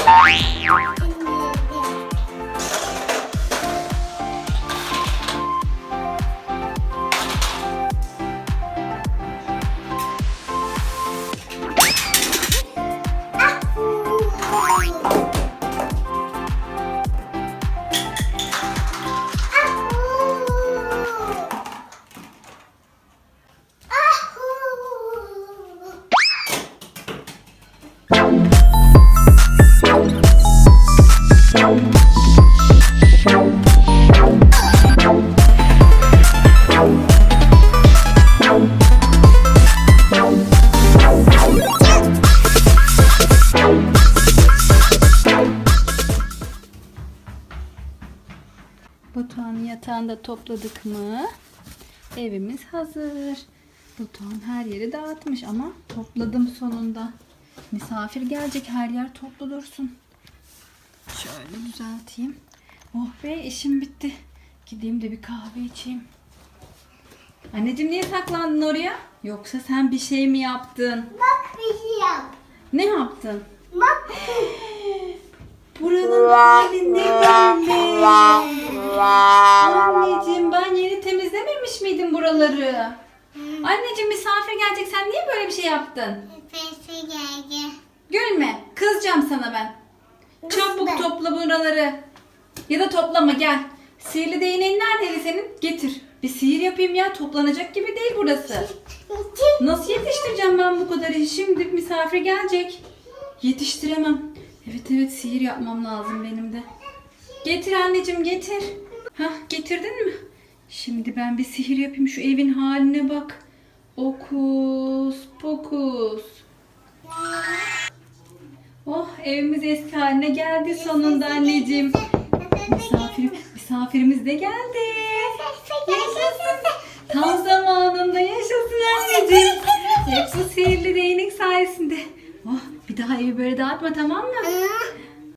Oh, Batuhan'ın yatağını da topladık mı? Evimiz hazır. Batuhan her yeri dağıtmış ama topladım sonunda. Misafir gelecek her yer toplu dursun. Şöyle düzelteyim. Oh be işim bitti. Gideyim de bir kahve içeyim. Anneciğim niye saklandın oraya? Yoksa sen bir şey mi yaptın? Bak bir şey yap. Ne yaptın? Bak. Buranın hali ne böyle? Anneciğim temizlememiş miydim buraları? Anneciğim misafir gelecek sen niye böyle bir şey yaptın? Nefesi geldi. Gülme kızacağım sana ben. Çabuk Kızma. topla buraları. Ya da toplama gel. Sihirli değneğin neredeydi senin? Getir. Bir sihir yapayım ya toplanacak gibi değil burası. Nasıl yetiştireceğim ben bu kadar işi? Şimdi misafir gelecek. Yetiştiremem. Evet evet sihir yapmam lazım benim de. Getir anneciğim getir. Hah getirdin mi? Şimdi ben bir sihir yapayım şu evin haline bak. Okus pokus. Oh evimiz eski haline geldi sonunda anneciğim. Misafir, misafirimiz de geldi. Yaşasın. Tam zamanında yaşasın anneciğim. Hepsi sihirli değnek sayesinde. Oh bir daha evi böyle dağıtma tamam mı?